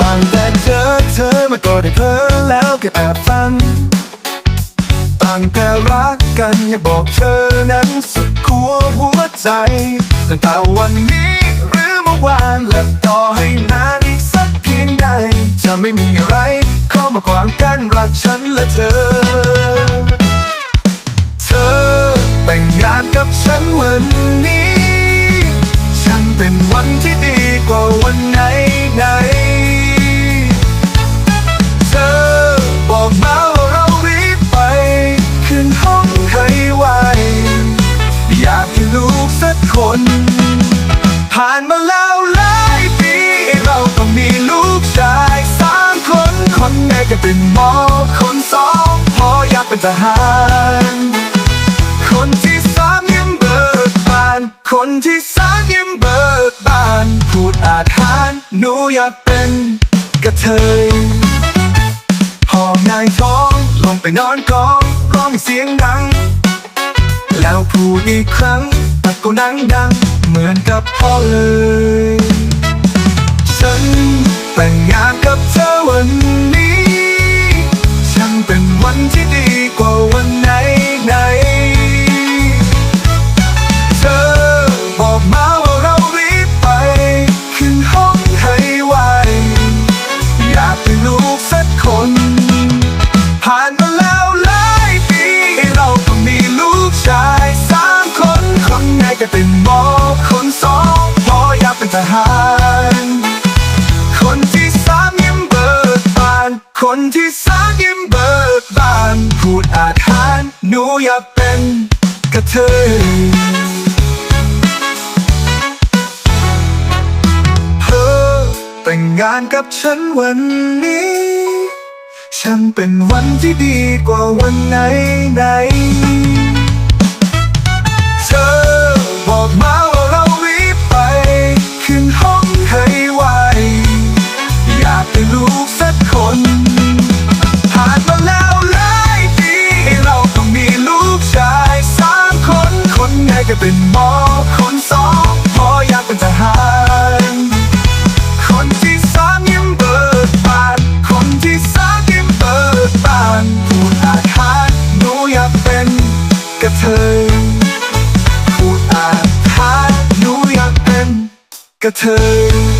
ตั้งแต่เจอเธอมาก็ได้เพ้อแล้วก็แอบฝันตั้งแต่รักกันอยากบอกเธอนั้นสุดขั้วหัวใจตั้งแต่วันนี้หรือเมื่อวานและต่อให้นานอีกสักเพียงใดจะไม่มีอะไรเข้ามาขวางกันรักฉันและเธอ นี้ ฉันเป็นวันที่ดีกว่าวันไหนไหนเธอบอกมาว่าเรารีบไป ขึ้นห้องให้ไวอยากให้ลูกสักคน ผ่านมาแล้วหลายปี เราต้องมีลูกชายสามคนคนแรกก็เป็นหมอคนสองพออยากเป็นทหาร คนที่ คนที่สามยิ้มเบิกบาน พูดอาถรรพ์หนูอยากเป็นกระเทยพอบนายท้องลงไปนอนกองร้องเสียงดัง แล้วพูดอีกครั้งตะโกนังดัง เหมือนกับพ่อเลย ฉันแต่งงานกับเธอวัน เป็นหมอคนสองพออยากเป็นทหาร คนที่สามยิ้มเบิกบาน คนที่สามยิ้มเบิกบาน พูดอาถรรพ์หนูอยากเป็นกระเทยเธอแต่งงานกับฉันวันนี้ ฉันเป็นวันที่ดีกว่าวันไหนไหน กเป็นกระเทย